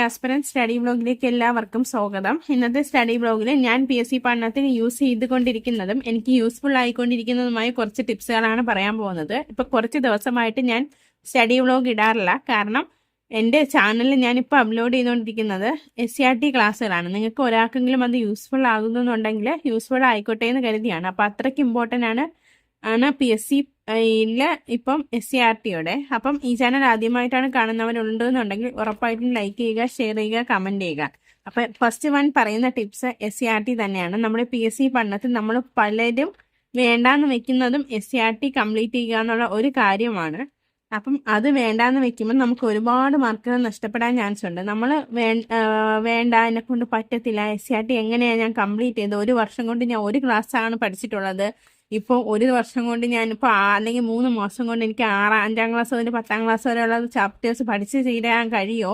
Aspirant study ബ്ലോഗിലേക്ക് എല്ലാവർക്കും സ്വാഗതം. ഇന്നത്തെ സ്റ്റഡി ബ്ലോഗിൽ ഞാൻ പി എസ് സി പഠനത്തിന് യൂസ് ചെയ്തുകൊണ്ടിരിക്കുന്നതും എനിക്ക് യൂസ്ഫുൾ ആയിക്കൊണ്ടിരിക്കുന്നതുമായ കുറച്ച് ടിപ്സുകളാണ് പറയാൻ പോകുന്നത്. ഇപ്പൊ കുറച്ച് ദിവസമായിട്ട് ഞാൻ സ്റ്റഡി ബ്ലോഗ് ഇടാറില്ല. കാരണം എന്റെ ചാനലിൽ ഞാനിപ്പോൾ അപ്ലോഡ് ചെയ്തുകൊണ്ടിരിക്കുന്നത് എസ് സി ആർ ടി ക്ലാസ്സുകളാണ് നിങ്ങൾക്ക് ഒരാൾക്കെങ്കിലും അത് യൂസ്ഫുൾ ആകുന്നുണ്ടെങ്കിൽ യൂസ്ഫുൾ ആയിക്കോട്ടെ എന്ന് കരുതിയാണ്. അപ്പോൾ അത്രയ്ക്ക് ഇമ്പോർട്ടന്റ് ആണ് ആണ് പി എസ് സി ഇപ്പം എസ് സി ആർ ടിയുടെ അപ്പം ഈ ചാനൽ ആദ്യമായിട്ടാണ് കാണുന്നവരുണ്ടെന്നുണ്ടെങ്കിൽ ഉറപ്പായിട്ടും ലൈക്ക് ചെയ്യുക ഷെയർ ചെയ്യുക കമന്റ് ചെയ്യുക. അപ്പം ഫസ്റ്റ് വൺ പറയുന്ന tips S C R T തന്നെയാണ്. നമ്മുടെ പി എസ് സി പഠനത്തിൽ നമ്മൾ പലരും വേണ്ടാന്ന് വെക്കുന്നതും S C R T complete ചെയ്യുക എന്നുള്ള ഒരു കാര്യമാണ്. അപ്പം അത് വേണ്ടാന്ന് വെക്കുമ്പോൾ നമുക്ക് ഒരുപാട് മാർക്കുകൾ നഷ്ടപ്പെടാൻ ചാൻസ് ഉണ്ട്. നമ്മൾ വേണ്ട എന്നെ കൊണ്ട് പറ്റത്തില്ല എസ് സി ആർ ടി എങ്ങനെയാണ് ഞാൻ കംപ്ലീറ്റ് ചെയ്തത്? ഒരു വർഷം കൊണ്ട് ഞാൻ ഒരു ക്ലാസ് ആണ് പഠിച്ചിട്ടുള്ളത്. ഇപ്പോൾ ഒരു വർഷം കൊണ്ട് ഞാനിപ്പോൾ അല്ലെങ്കിൽ മൂന്ന് മാസം കൊണ്ട് എനിക്ക് ആറാം അഞ്ചാം ക്ലാസ് മുതൽ പത്താം ക്ലാസ് വരെയുള്ള ചാപ്റ്റേഴ്സ് പഠിച്ച് ചെയ്യാൻ കഴിയുമോ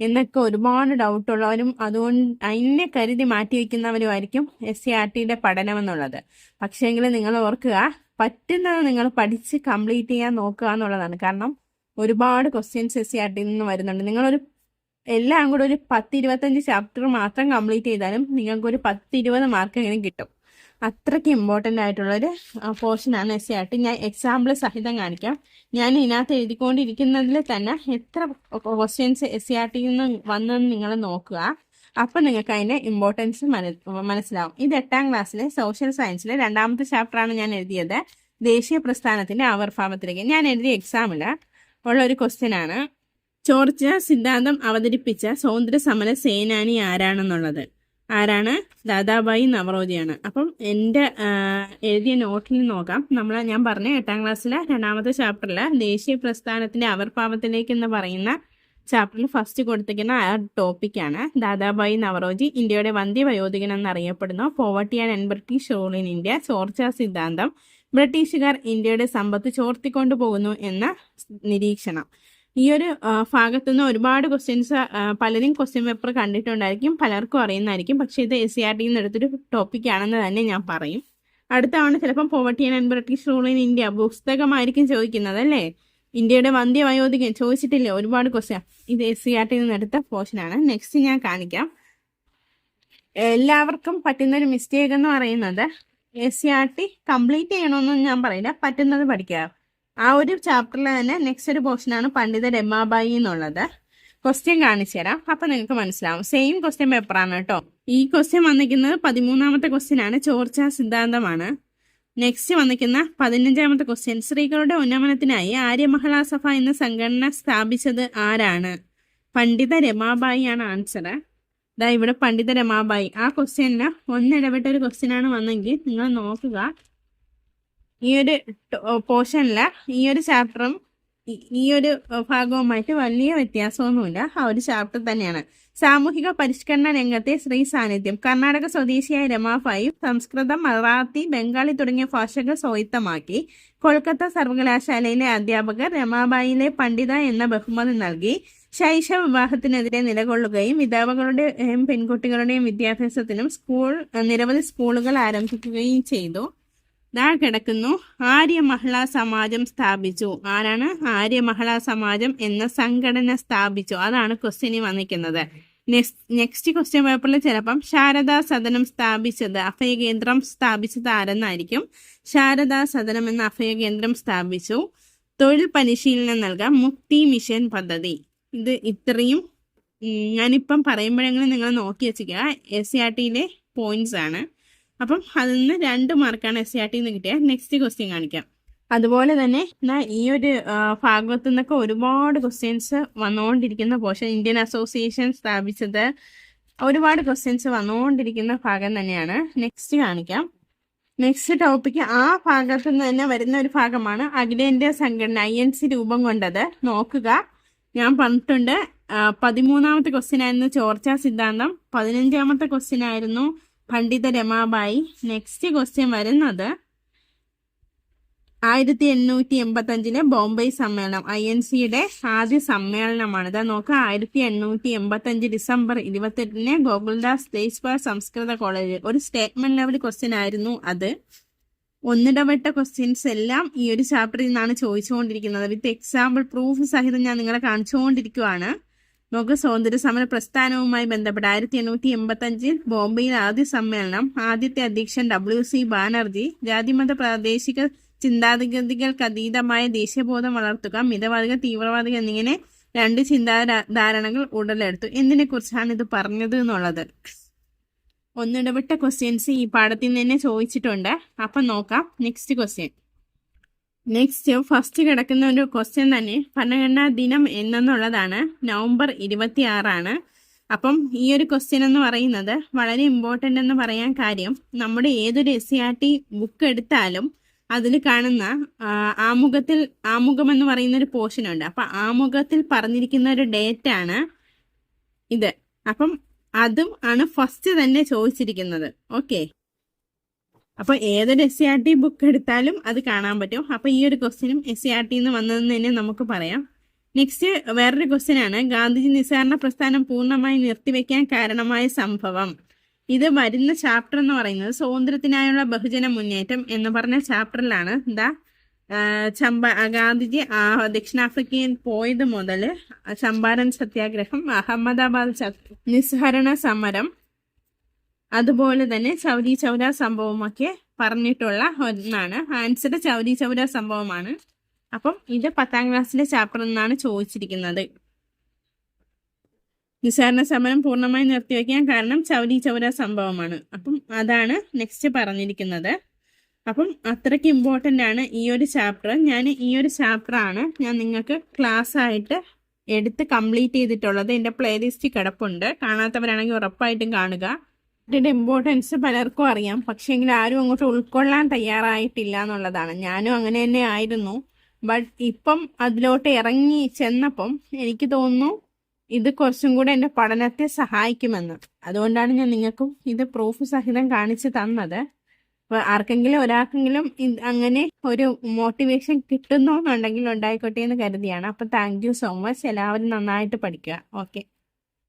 എന്നൊക്കെ ഒരുപാട് ഡൗട്ടുള്ളവരും അതുകൊണ്ട് അതിനെ കരുതി മാറ്റി വയ്ക്കുന്നവരുമായിരിക്കും എസ് സി ആർ ടിയുടെ പഠനം എന്നുള്ളത്. പക്ഷേങ്കിൽ നിങ്ങൾ ഓർക്കുക പറ്റുന്നത് നിങ്ങൾ പഠിച്ച് കംപ്ലീറ്റ് ചെയ്യാൻ നോക്കുക എന്നുള്ളതാണ്. കാരണം ഒരുപാട് ക്വസ്റ്റ്യൻസ് എസ് സി ആർ ടിയിൽ നിന്ന് വരുന്നുണ്ട്. നിങ്ങളൊരു എല്ലാം കൂടെ ഒരു പത്ത് ഇരുപത്തഞ്ച് ചാപ്റ്റർ മാത്രം കംപ്ലീറ്റ് ചെയ്താലും നിങ്ങൾക്കൊരു പത്ത് ഇരുപത് മാർക്ക് എങ്ങനെ കിട്ടും. അത്രയ്ക്ക് ഇമ്പോർട്ടന്റ് ആയിട്ടുള്ളൊരു പോർഷനാണ് എസ് ആയിട്ട് ഞാൻ എക്സാമ്പിൾ സഹിതം കാണിക്കാം. ഞാൻ ഇതിനകത്ത് എഴുതിക്കൊണ്ടിരിക്കുന്നതിൽ തന്നെ എത്ര ക്വസ്റ്റ്യൻസ് എസ് ആർ ടിയിൽ നിന്ന് വന്നെന്ന് നിങ്ങൾ നോക്കുക. അപ്പം നിങ്ങൾക്ക് അതിന്റെ ഇമ്പോർട്ടൻസ് മനസ്സിലാവും. ഇത് എട്ടാം ക്ലാസ്സിലെ സോഷ്യൽ സയൻസിലെ രണ്ടാമത്തെ ചാപ്റ്ററാണ് ഞാൻ എഴുതിയത്. ദേശീയ പ്രസ്ഥാനത്തിന്റെ ആവിർഭാവത്തിലേക്ക്. ഞാൻ എഴുതിയ എക്സാമിൽ ഉള്ള ഒരു ക്വസ്റ്റ്യൻ ആണ്. ചോർച്ച സിദ്ധാന്തം അവതരിപ്പിച്ച സ്വാതന്ത്ര്യ സമര സേനാനി ആരാണെന്നുള്ളത്. ആരാണ്? ദാദാബായി നവറോജിയാണ്. അപ്പം എന്റെ എഴുതിയ നോട്ടിൽ നോക്കാം. നമ്മൾ ഞാൻ പറഞ്ഞ എട്ടാം ക്ലാസ്സിലെ രണ്ടാമത്തെ ചാപ്റ്ററിൽ ദേശീയ പ്രസ്ഥാനത്തിന്റെ അവർഭാവത്തിലേക്ക് എന്ന് പറയുന്ന ചാപ്റ്ററിൽ ഫസ്റ്റ് കൊടുത്തിരിക്കുന്ന ആ ടോപ്പിക്കാണ് ദാദാബായി നവറോജി ഇന്ത്യയുടെ വന്ധ്യ വയോധികൻ എന്നറിയപ്പെടുന്നു പോവർട്ടി ആൻഡ് എൻ ബ്രിട്ടീഷ് റൂൾ ഇൻ ഇന്ത്യ ചോർച്ച സിദ്ധാന്തം. ബ്രിട്ടീഷുകാർ ഇന്ത്യയുടെ സമ്പത്ത് ചോർത്തിക്കൊണ്ടു പോകുന്നു എന്ന നിരീക്ഷണം. ഈ ഒരു ഭാഗത്തുനിന്ന് ഒരുപാട് ക്വസ്റ്റ്യൻസ് പലരും ക്വസ്റ്റ്യൻ പേപ്പർ കണ്ടിട്ടുണ്ടായിരിക്കും പലർക്കും അറിയുന്നതായിരിക്കും. പക്ഷേ ഇത് എസ് സി ആർ ടിയിൽ നിന്ന് എടുത്തൊരു ടോപ്പിക്കാണെന്ന് തന്നെ ഞാൻ പറയും. അടുത്ത തവണ ചിലപ്പം poverty and British rule in India പുസ്തകമായിരിക്കും ചോദിക്കുന്നത് അല്ലേ? ഇന്ത്യയുടെ വന്ധ്യ വയോധികൻ ചോദിച്ചിട്ടില്ലേ ഒരുപാട് ക്വസ്റ്റ്യൻ ഇത് എസ് സി ആർ ടിയിൽ നിന്ന് എടുത്ത പോർഷനാണ് നെക്സ്റ്റ് ഞാൻ കാണിക്കാം. എല്ലാവർക്കും പറ്റുന്ന ഒരു മിസ്റ്റേക്ക് എന്ന് പറയുന്നത് S C R T complete ചെയ്യണമെന്നൊന്നും ഞാൻ പറയില്ല. പറ്റുന്നത് പഠിക്കുക. ആ ഒരു ചാപ്റ്ററിൽ തന്നെ നെക്സ്റ്റ് ഒരു പോർഷനാണ് പണ്ഡിത രമാബായി എന്നുള്ളത്. ക്വസ്റ്റ്യൻ കാണിച്ചു തരാം. അപ്പൊ നിങ്ങൾക്ക് മനസ്സിലാവും. സെയിം ക്വസ്റ്റ്യൻ പേപ്പറാണ് കേട്ടോ. ഈ ക്വസ്റ്റ്യൻ വന്നിരിക്കുന്നത് പതിമൂന്നാമത്തെ ക്വസ്റ്റ്യൻ ആണ്. ചോർച്ച സിദ്ധാന്തമാണ്. നെക്സ്റ്റ് വന്നിരിക്കുന്ന പതിനഞ്ചാമത്തെ ക്വസ്റ്റ്യൻ സ്ത്രീകളുടെ ഉന്നമനത്തിനായി ആര്യമഹളാ സഭ എന്ന സംഘടന സ്ഥാപിച്ചത് ആരാണ്? പണ്ഡിത രമാബായി ആണ് ആൻസർ ഇതാ ഇവിടെ പണ്ഡിത രമാബായി. ആ ക്വസ്റ്റ്യനിൽ ഒന്നിടപെട്ട ഒരു ക്വസ്റ്റ്യൻ ആണ് വന്നെങ്കിൽ നിങ്ങൾ നോക്കുക. ഈ ഒരു പോർഷനിൽ ഈ ഒരു ചാപ്റ്ററും ഈ ഒരു ഭാഗവുമായിട്ട് വലിയ വ്യത്യാസമൊന്നുമില്ല. ആ ഒരു ചാപ്റ്റർ തന്നെയാണ്. സാമൂഹിക പരിഷ്കരണ രംഗത്തെ സ്ത്രീ സാന്നിധ്യം. കർണാടക സ്വദേശിയായ രമാഫായി സംസ്കൃതം മറാത്തി ബംഗാളി തുടങ്ങിയ ഭാഷകൾ സ്വായത്തമാക്കി. കൊൽക്കത്ത സർവകലാശാലയിലെ അധ്യാപകർ രമാബായിലെ പണ്ഡിത എന്ന ബഹുമതി നൽകി. ശൈശവ വിവാഹത്തിനെതിരെ നിലകൊള്ളുകയും വിധവകളുടെയും പെൺകുട്ടികളുടെയും വിദ്യാഭ്യാസത്തിനും സ്കൂൾ നിരവധി സ്കൂളുകൾ ആരംഭിക്കുകയും ചെയ്തു. ദാ കിടക്കുന്നു. ആര്യ മഹിളാ സമാജം സ്ഥാപിച്ചു. ആരാണ്? ആര്യ മഹിളാ സമാജം എന്ന സംഘടന സ്ഥാപിച്ചു. അതാണ് ക്വസ്റ്റ്യനി വന്നിരിക്കുന്നത്. നെക്സ്റ്റ് ക്വസ്റ്റ്യൻ പേപ്പറിൽ ചിലപ്പം ശാരദാ സദനം സ്ഥാപിച്ചത് അഭയകേന്ദ്രം സ്ഥാപിച്ചത് ആരെന്നായിരിക്കും? ശാരദാ സദനം എന്ന അഭയകേന്ദ്രം സ്ഥാപിച്ചു. തൊഴിൽ പരിശീലനം നൽകാം മുക്തി മിഷൻ പദ്ധതി. ഇത് ഇത്രയും ഞാനിപ്പം പറയുമ്പോഴെങ്കിലും നിങ്ങൾ നോക്കി വെച്ചിരിക്കുക. എസ് സി ആർ ടിയിലെ പോയിന്റ്സ് ആണ്. അപ്പം അതിൽ നിന്ന് രണ്ട് മാർക്കാണ് എസ് ആർ ടി നിന്ന് കിട്ടിയത് നെക്സ്റ്റ് ക്വസ്റ്റ്യൻ കാണിക്കാം. അതുപോലെ തന്നെ ഈ ഒരു ഭാഗത്തു നിന്നൊക്കെ ഒരുപാട് ക്വസ്റ്റ്യൻസ് വന്നുകൊണ്ടിരിക്കുന്ന പോഷൻ ഇന്ത്യൻ അസോസിയേഷൻ സ്ഥാപിച്ചത് ഒരുപാട് ക്വസ്റ്റ്യൻസ് വന്നുകൊണ്ടിരിക്കുന്ന ഭാഗം തന്നെയാണ്. നെക്സ്റ്റ് കാണിക്കാം. നെക്സ്റ്റ് ടോപ്പിക്ക് ആ ഭാഗത്ത് നിന്ന് തന്നെ വരുന്ന ഒരു ഭാഗമാണ് അഖിലേന്ത്യാ സംഘടന ഐ എൻ സി രൂപം കൊണ്ടത്. നോക്കുക. ഞാൻ പറഞ്ഞിട്ടുണ്ട് പതിമൂന്നാമത്തെ ക്വസ്റ്റ്യൻ ആയിരുന്നു ചോർച്ചാ സിദ്ധാന്തം പതിനഞ്ചാമത്തെ ക്വസ്റ്റ്യൻ ആയിരുന്നു പണ്ഡിത രമാബായി നെക്സ്റ്റ് ക്വസ്റ്റ്യൻ വരുന്നത് ആയിരത്തി എണ്ണൂറ്റി എൺപത്തി അഞ്ചിലെ ബോംബെ സമ്മേളനം ഐ എൻ സിയുടെ ആദ്യ സമ്മേളനമാണ്. ഇതാ നോക്കുക ആയിരത്തി എണ്ണൂറ്റി എൺപത്തി അഞ്ച് ഡിസംബർ ഇരുപത്തെട്ടിന് ഗോകുൽദാസ് ദേശ്വാ സംസ്കൃത കോളേജിൽ ഒരു സ്റ്റേറ്റ്മെന്റ് ലെവൽ ക്വസ്റ്റ്യൻ ആയിരുന്നു അത്. ഒന്നിടപെട്ട ക്വസ്റ്റ്യൻസ് എല്ലാം ഈ ഒരു ചാപ്റ്ററിൽ നിന്നാണ് ചോദിച്ചുകൊണ്ടിരിക്കുന്നത്. വിത്ത് എക്സാമ്പിൾ പ്രൂഫ് സഹിതം ഞാൻ നിങ്ങളെ കാണിച്ചുകൊണ്ടിരിക്കുവാണ്. നമുക്ക് സ്വാതന്ത്ര്യ സമര പ്രസ്ഥാനവുമായി ബന്ധപ്പെട്ട് ആയിരത്തി എണ്ണൂറ്റി എൺപത്തി അഞ്ചിൽ ബോംബെയിൽ ആദ്യ സമ്മേളനം ആദ്യത്തെ അധ്യക്ഷൻ ഡബ്ല്യു സി ബാനർജി ജാതിമത പ്രാദേശിക ചിന്താഗതികൾക്ക് അതീതമായ ദേശീയബോധം വളർത്തുക മിതവാദികൾ തീവ്രവാദികൾ എന്നിങ്ങനെ രണ്ട് ചിന്താധാരണകൾ ഉടലെടുത്തു. എന്തിനെ കുറിച്ചാണ് ഇത് പറഞ്ഞത് എന്നുള്ളത്? ഒന്നിടവിട്ട ക്വസ്റ്റ്യൻസ് ഈ പാഠത്തിൽ നിന്ന് ചോദിച്ചിട്ടുണ്ട്. അപ്പം നോക്കാം. നെക്സ്റ്റ് ക്വസ്റ്റ്യൻ നെക്സ്റ്റ് ഫസ്റ്റ് കിടക്കുന്ന ഒരു ക്വസ്റ്റ്യൻ തന്നെ ഭരണഘടനാ ദിനം എന്നുള്ളതാണ് നവംബർ ഇരുപത്തി ആറാണ് അപ്പം ഈ ഒരു ക്വസ്റ്റ്യൻ എന്ന് പറയുന്നത് വളരെ ഇമ്പോർട്ടന്റ് എന്ന് പറയാൻ കാര്യം നമ്മുടെ ഏതൊരു S C R T book എടുത്താലും അതിൽ കാണുന്ന ആമുഖത്തിൽ ആമുഖം എന്ന് പറയുന്ന ഒരു പോർഷൻ ഉണ്ട്. അപ്പം ആമുഖത്തിൽ പറഞ്ഞിരിക്കുന്ന ഒരു ഡേറ്റ് ആണ് ഇത്. അപ്പം അതും ആണ് ഫസ്റ്റ് തന്നെ ചോദിച്ചിരിക്കുന്നത്. ഓക്കെ അപ്പൊ ഏതൊരു S C R T book എടുത്താലും അത് കാണാൻ പറ്റും. അപ്പൊ ഈ ഒരു ക്വസ്റ്റ്യനും എസ് സി ആർ ടി എന്ന് വന്നതെന്ന് തന്നെ നമുക്ക് പറയാം. നെക്സ്റ്റ് വേറൊരു ക്വസ്റ്റ്യൻ ആണ്. ഗാന്ധിജി നിസ്സാരണ പ്രസ്ഥാനം പൂർണമായി നിർത്തിവെക്കാൻ കാരണമായ സംഭവം. ഇത് വരുന്ന ചാപ്റ്റർ എന്ന് പറയുന്നത് സ്വാതന്ത്ര്യത്തിനായുള്ള ബഹുജന മുന്നേറ്റം എന്ന് പറഞ്ഞ ചാപ്റ്ററിലാണ് എന്താ ചമ്പ ഗാന്ധിജി ദക്ഷിണാഫ്രിക്കയിൽ പോയത് മുതൽ ചമ്പാരൻ സത്യാഗ്രഹം അഹമ്മദാബാദ് നിസ്സഹരണ സമരം അതുപോലെ തന്നെ ചൗരി ചൗര സംഭവമൊക്കെ പറഞ്ഞിട്ടുള്ള ഒന്നാണ്. ആൻസർ ചൗരി ചൗര സംഭവമാണ്. അപ്പം ഇത് പത്താം ക്ലാസ്സിലെ ചാപ്റ്റർ നിന്നാണ് ചോദിച്ചിരിക്കുന്നത്. നിസ്സാരണ സമരം പൂർണമായി നിർത്തിവെക്കാൻ കാരണം ചൗരി ചൗര സംഭവമാണ്. അപ്പം അതാണ് നെക്സ്റ്റ് പറഞ്ഞിരിക്കുന്നത്. അപ്പം അത്രയ്ക്ക് ഇമ്പോർട്ടന്റ് ആണ് ഈ ഒരു ചാപ്റ്റർ ഞാൻ ഈ ഒരു ചാപ്റ്ററാണ് ഞാൻ നിങ്ങൾക്ക് ക്ലാസ് ആയിട്ട് എടുത്ത് കംപ്ലീറ്റ് ചെയ്തിട്ടുള്ളത്. എന്റെ പ്ലേലിസ്റ്റ് കിടപ്പുണ്ട്. കാണാത്തവരാണെങ്കിൽ ഉറപ്പായിട്ടും കാണുക. ഇതിന്റെ ഇമ്പോർട്ടൻസ് പലർക്കും അറിയാം. പക്ഷേങ്കിൽ ആരും അങ്ങോട്ട് ഉൾക്കൊള്ളാൻ തയ്യാറായിട്ടില്ല എന്നുള്ളതാണ് ഞാനും അങ്ങനെ തന്നെ ആയിരുന്നു. ബട്ട് ഇപ്പം അതിലോട്ട് ഇറങ്ങി ചെന്നപ്പം എനിക്ക് തോന്നുന്നു ഇത് കുറച്ചും കൂടെ എന്റെ പഠനത്തെ സഹായിക്കുമെന്ന്. അതുകൊണ്ടാണ് ഞാൻ നിങ്ങൾക്കും ഇത് പ്രൂഫ് സഹിതം കാണിച്ചു തന്നത്. അപ്പോൾ ആർക്കെങ്കിലും ഒരാൾക്കെങ്കിലും അങ്ങനെ ഒരു മോട്ടിവേഷൻ കിട്ടുന്നു എന്നുണ്ടെങ്കിൽ ഉണ്ടായിക്കോട്ടെ എന്ന് കരുതിയാണ്. അപ്പോൾ താങ്ക് യു സോ മച്ച് എല്ലാവരും നന്നായിട്ട് പഠിക്കുക. ഓക്കെ